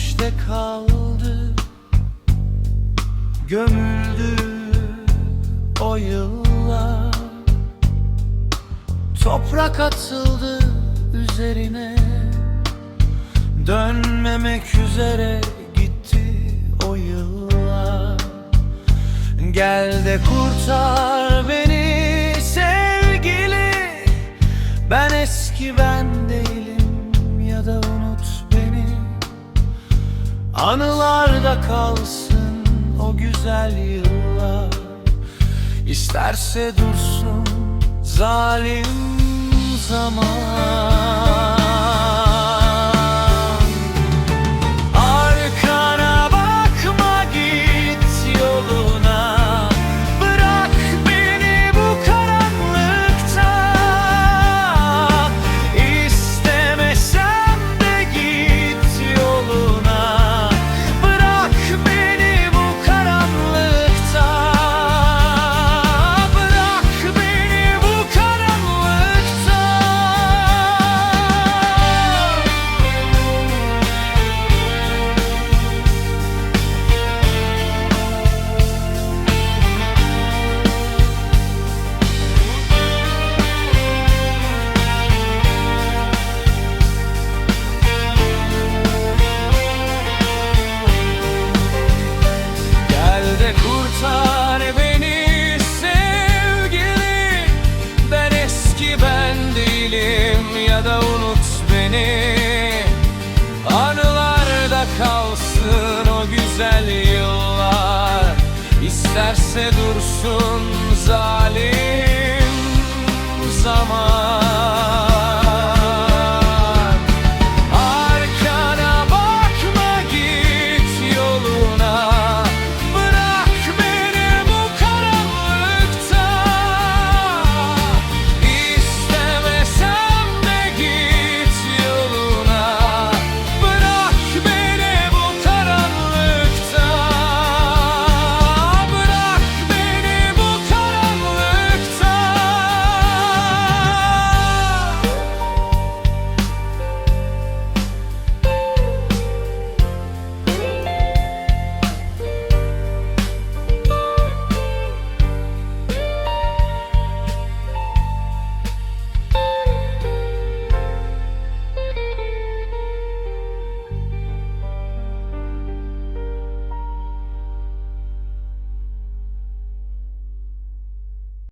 ateşte kaldı Gömüldü o yıllar. Toprak atıldı üzerine Dönmemek üzere gitti o yıllar. Gel de kurtar beni sevgili Ben eski ben değilim ya da unut Anılarda kalsın o güzel yıllar. İsterse dursun zalim zaman da unut beni. Anılarda kalsın o güzel yıllar. İsterse dursun